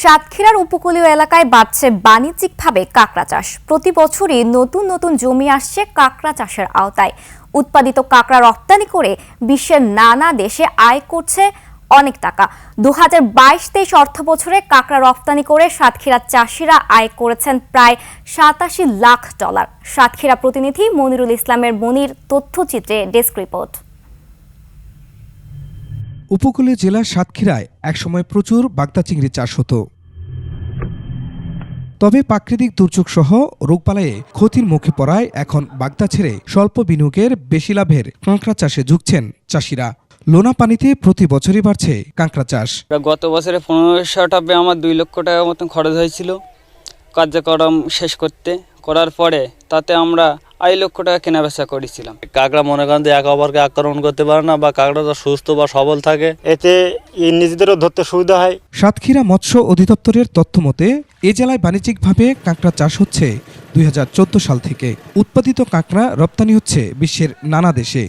সাতক্ষীরার উপকূলীয় এলাকায় বাড়ছে বাণিজ্যিকভাবে কাঁকড়া চাষ। প্রতি বছরই নতুন নতুন জমি আসছে কাঁকড়া চাষের আওতায়। উৎপাদিত কাঁকড়া রপ্তানি করে বিশ্বের নানা দেশে আয় করছে অনেক টাকা। দু হাজার বাইশ তেইশ অর্থ বছরে কাঁকড়া রপ্তানি করে সাতক্ষীরার চাষিরা আয় করেছেন প্রায় সাতাশি লাখ ডলার। সাতক্ষীরা প্রতিনিধি মনিরুল ইসলামের মনির তথ্যচিত্রে ডেস্ক রিপোর্ট। উপকূলীয় জেলার সাতক্ষীরায় একসময় প্রচুর বাগদা চিংড়ি চাষ হতো। তবে প্রাকৃতিক দুর্যোগ সহ রোগবালায়ে ক্ষতির মুখে পড়ায় এখন বাগদা ছেড়ে স্বল্প বিনিয়োগের বেশি লাভের কাঁকড়া চাষে ঝুঁকছেন চাষিরা। লোনা পানিতে প্রতি বছরই বাড়ছে কাঁকড়া চাষ। গত বছরে পনেরোশো টাবে আমার দুই লক্ষ টাকা মতন খরচ হয়েছিল। কার্যক্রম শেষ করতে, করার পরে তাতে আমরা আড়াই লক্ষ টাকা কেনা বেচা করেছিলাম। কাঁকড়া মনে করেন যে একে অপরকে আক্রমণ করতে পারে না বা কাঁকড়াটা সুস্থ বা সবল থাকে এতে নিজেদেরও ধরতে সুবিধা হয়। সাতক্ষীরা মৎস্য অধিদপ্তরের তথ্য মতে এ জেলায় বাণিজ্যিকভাবে কাঁকড়া চাষ হচ্ছে দু হাজার চোদ্দ সাল থেকে। উৎপাদিত কাঁকড়া রপ্তানি হচ্ছে বিশ্বের নানা দেশে।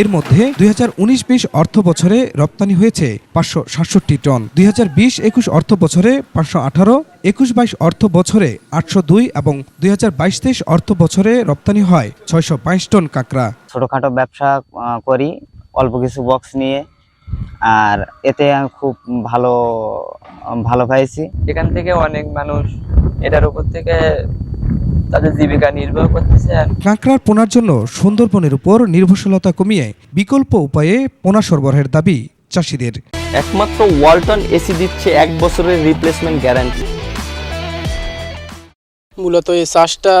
এর মধ্যে দুই হাজার উনিশ বিশ অর্থ বছরে রপ্তানি হয়েছে পাঁচশো সাতষট্টি টন। দুই হাজার বিশ একুশ অর্থ বছরে পাঁচশো আঠারো একুশ বাইশ অর্থ বছরে আটশো দুই এবং দুই হাজার বাইশ তেইশ অর্থ বছরে রপ্তানি হয় ছয়শো বাইশ টন কাঁকড়া। ছোটোখাটো ব্যবসা করি অল্প কিছু বক্স নিয়ে আর এতে আমি খুব ভালো ভালো পাইছি। এখান থেকে অনেক মানুষ এটার উপর থেকে তাদের জীবিকা নির্বাহ করতেছে কাঁকড়ার পোনার জন্য সুন্দরবনের উপর নির্ভরশীলতা কমিয়ে বিকল্প উপায়ে পোনা সরবরাহের দাবি চাষিদের। একমাত্র ওয়ালটন এসি দিচ্ছে এক বছরের রিপ্লেসমেন্ট গ্যারান্টি মূলত এই চাষটা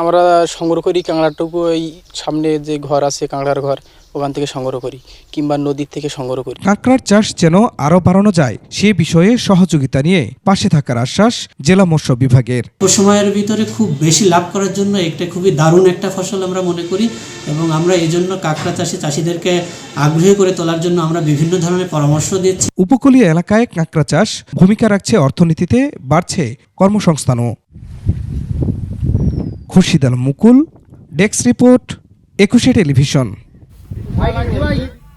আমরা সংগ্রহ করি কাঁকড়াটুকু ওই সামনে যে ঘর আছে কাঁকড়ার ঘর ওখান থেকে সংগ্রহ করি কিংবা নদীর থেকে সংগ্রহ করি। কাঁকড়ার চাষ যেন আরও বাড়ানো যায় সে বিষয়ে সহযোগিতা নিয়ে পাশে থাকার আশ্বাস জেলা মৎস্য বিভাগের। সময়ের ভিতরে খুব বেশি লাভ করার জন্য একটা খুবই দারুণ একটা ফসল আমরা মনে করি এবং আমরা এই জন্য কাঁকড়া চাষি চাষিদেরকে আগ্রহী করে তোলার জন্য আমরা বিভিন্ন ধরনের পরামর্শ দিচ্ছি। উপকূলীয় এলাকায় কাঁকড়া চাষ ভূমিকা রাখছে অর্থনীতিতে বাড়ছে কর্মসংস্থানও। Khurshid Al Mukul desk report Ekushey television.